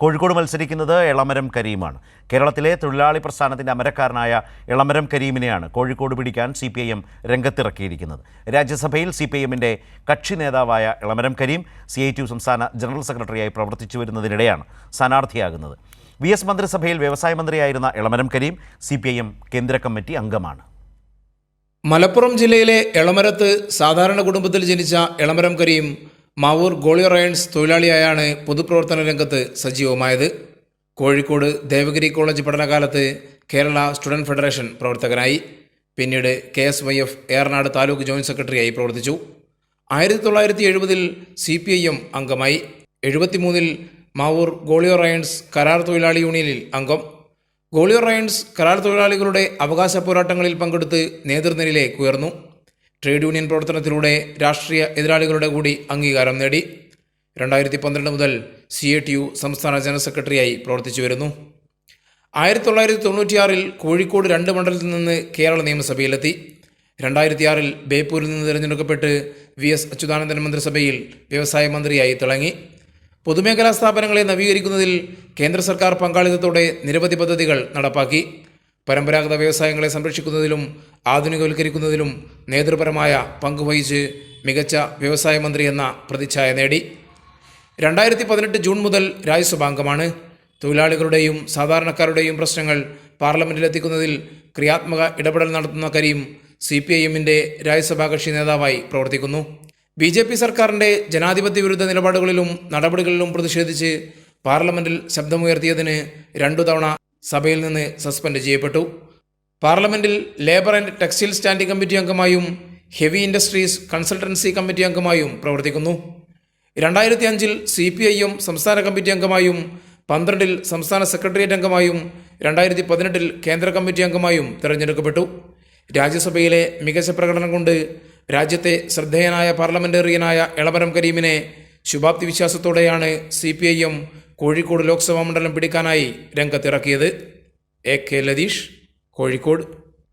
കോഴിക്കോട് മത്സരിക്കുന്നത് എളമരം കരീമാണ്. കേരളത്തിലെ തൊഴിലാളി പ്രസ്ഥാനത്തിന്റെ അമരക്കാരനായ എളമരം കരീമിനെയാണ് കോഴിക്കോട് പിടിക്കാൻ സി പി ഐ എം രംഗത്തിറക്കിയിരിക്കുന്നത്. രാജ്യസഭയിൽ സി പി ഐ എമ്മിന്റെ കക്ഷി നേതാവായ Elamaram Kareem C I T സംസ്ഥാന ജനറൽ സെക്രട്ടറിയായി പ്രവർത്തിച്ചു വരുന്നതിനിടെയാണ് സ്ഥാനാർത്ഥിയാകുന്നത്. വി എസ് മന്ത്രിസഭയിൽ വ്യവസായ മന്ത്രിയായിരുന്ന Elamaram Kareem C P I M കേന്ദ്ര കമ്മിറ്റി അംഗമാണ്. മലപ്പുറം ജില്ലയിലെ എളമരത്ത് സാധാരണ കുടുംബത്തിൽ ജനിച്ച എളമരം കരീം മാവൂർ ഗോളിയറയൻസ് തൊഴിലാളിയായാണ് പൊതുപ്രവർത്തന രംഗത്ത് സജീവമായത്. കോഴിക്കോട് ദേവഗിരി കോളേജ് പഠനകാലത്ത് കേരള സ്റ്റുഡന്റ് ഫെഡറേഷൻ പ്രവർത്തകനായി. പിന്നീട് K S Y F Eranad taluk joint സെക്രട്ടറിയായി പ്രവർത്തിച്ചു. ആയിരത്തി തൊള്ളായിരത്തി എഴുപതിൽ സി പി ഐ എം അംഗമായി. എഴുപത്തിമൂന്നിൽ മാവൂർ ഗോളിയോ റയൻസ് കരാർ തൊഴിലാളി യൂണിയനിൽ അംഗം. ഗോളിയോ റയൻസ് കരാർ തൊഴിലാളികളുടെ അവകാശ പോരാട്ടങ്ങളിൽ പങ്കെടുത്ത് നേതൃനിരയിലേക്ക് ഉയർന്നു. ട്രേഡ് യൂണിയൻ പ്രവർത്തനത്തിലൂടെ രാഷ്ട്രീയ എതിരാളികളുടെ കൂടി അംഗീകാരം നേടി. രണ്ടായിരത്തി പന്ത്രണ്ട് മുതൽ സി എ ടി യു സംസ്ഥാന ജനറൽ സെക്രട്ടറിയായി പ്രവർത്തിച്ചു വരുന്നു. ആയിരത്തി തൊള്ളായിരത്തി തൊണ്ണൂറ്റിയാറിൽ കോഴിക്കോട് രണ്ട് മണ്ഡലത്തിൽ നിന്ന് കേരള നിയമസഭയിലെത്തി. രണ്ടായിരത്തി ആറിൽ ബേപ്പൂരിൽ നിന്ന് തിരഞ്ഞെടുക്കപ്പെട്ട് വി എസ് അച്യുതാനന്ദൻ മന്ത്രിസഭയിൽ വ്യവസായ മന്ത്രിയായി തിളങ്ങി. പൊതുമേഖലാ സ്ഥാപനങ്ങളെ നവീകരിക്കുന്നതിൽ കേന്ദ്ര സർക്കാർ പങ്കാളിത്തത്തോടെ നിരവധി പദ്ധതികൾ നടപ്പാക്കി. പരമ്പരാഗത വ്യവസായങ്ങളെ സംരക്ഷിക്കുന്നതിലും ആധുനികവൽക്കരിക്കുന്നതിലും നേതൃപരമായ പങ്കുവഹിച്ച് മികച്ച വ്യവസായ മന്ത്രി എന്ന പ്രതിച്ഛായ നേടി. രണ്ടായിരത്തി പതിനെട്ട് ജൂൺ മുതൽ രാജ്യസഭാംഗമാണ്. തൊഴിലാളികളുടെയും സാധാരണക്കാരുടെയും പ്രശ്നങ്ങൾ പാർലമെന്റിലെത്തിക്കുന്നതിൽ ക്രിയാത്മക ഇടപെടൽ നടത്തുന്ന കരീം സി പി ഐ എമ്മിന്റെ രാജ്യസഭാ കക്ഷി നേതാവായി പ്രവർത്തിക്കുന്നു. ബി ജെ പി സർക്കാരിന്റെ ജനാധിപത്യ വിരുദ്ധ നിലപാടുകളിലും നടപടികളിലും പ്രതിഷേധിച്ച് പാർലമെന്റിൽ ശബ്ദമുയർത്തിയതിന് രണ്ടു തവണ സഭയിൽ നിന്ന് സസ്പെൻഡ് ചെയ്യപ്പെട്ടു. പാർലമെന്റിൽ labour and textile standing committee അംഗമായും heavy industries consultancy committee അംഗമായും പ്രവർത്തിക്കുന്നു. രണ്ടായിരത്തി അഞ്ചിൽ സി പി ഐ എം സംസ്ഥാന കമ്മിറ്റി അംഗമായും പന്ത്രണ്ടിൽ സംസ്ഥാന സെക്രട്ടേറിയറ്റ് അംഗമായും രണ്ടായിരത്തി പതിനെട്ടിൽ കേന്ദ്ര കമ്മിറ്റി അംഗമായും തിരഞ്ഞെടുക്കപ്പെട്ടു. രാജ്യസഭയിലെ മികച്ച പ്രകടനം കൊണ്ട് രാജ്യത്തെ ശ്രദ്ധേയനായ പാർലമെന്റേറിയനായ എളമരം കരീമിനെ ശുഭാപ്തി വിശ്വാസത്തോടെയാണ് C P I M Kozhikode Lok Sabha മണ്ഡലം പിടിക്കാനായി രംഗത്തിറക്കിയത് എ കെ ലതീഷ് കോഴിക്കോട്